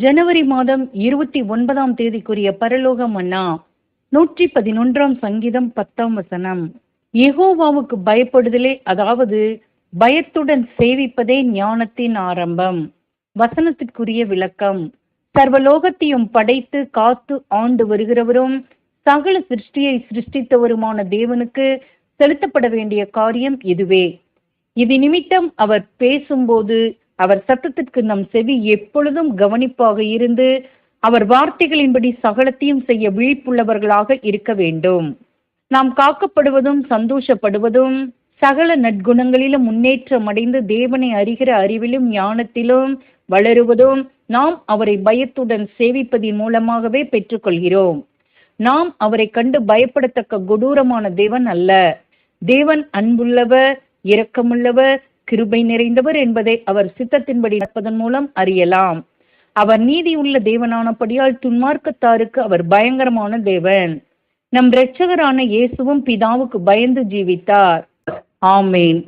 ஜனவரி மாதம் இருபத்தி ஒன்பதாம் தேதிக்குரிய பரலோகம் அண்ணா. நூற்றி பதினொன்றாம் சங்கீதம் பத்தாம் வசனம். எகோவாவுக்கு பயப்படுதலே அதாவது பயத்துடன் சேவிப்பதே ஞானத்தின் ஆரம்பம். வசனத்திற்குரிய விளக்கம். சர்வலோகத்தையும் படைத்து காத்து ஆண்டு வருகிறவரும் சகல சிருஷ்டியை சிருஷ்டித்தவருமான தேவனுக்கு செலுத்தப்பட வேண்டிய காரியம் இதுவே. இது நிமித்தம் அவர் பேசும்போது அவர் சத்தத்திற்கு நம் செவி எப்பொழுதும் கவனிப்பாக இருந்து அவர் வார்த்தைகளின்படி சகலத்தையும் செய்ய விழிப்புள்ளவர்களாக இருக்க வேண்டும். நாம் காக்கப்படுவதும் சந்தோஷப்படுவதும் சகல நற்குணங்களிலும் முன்னேற்றம் அடைந்து தேவனை அறிகிற அறிவிலும் ஞானத்திலும் வளருவதும் நாம் அவரை பயத்துடன் சேவிப்பதின் மூலமாகவே பெற்றுக்கொள்கிறோம். நாம் அவரை கண்டு பயப்படத்தக்க கொடூரமான தேவன் அல்ல. தேவன் அன்புள்ளவர் இரக்கமுள்ளவர் கிருபை நிறைந்தவர் என்பதை அவர் சித்தத்தின்படி நடப்பதன் மூலம் அறியலாம். அவர் நீதி உள்ள தேவனானபடியால் துன்மார்க்கத்தாருக்கு அவர் பயங்கரமான தேவன். நம் இரட்சகரான இயேசுவும் பிதாவுக்கு பயந்து ஜீவித்தார். ஆமேன்.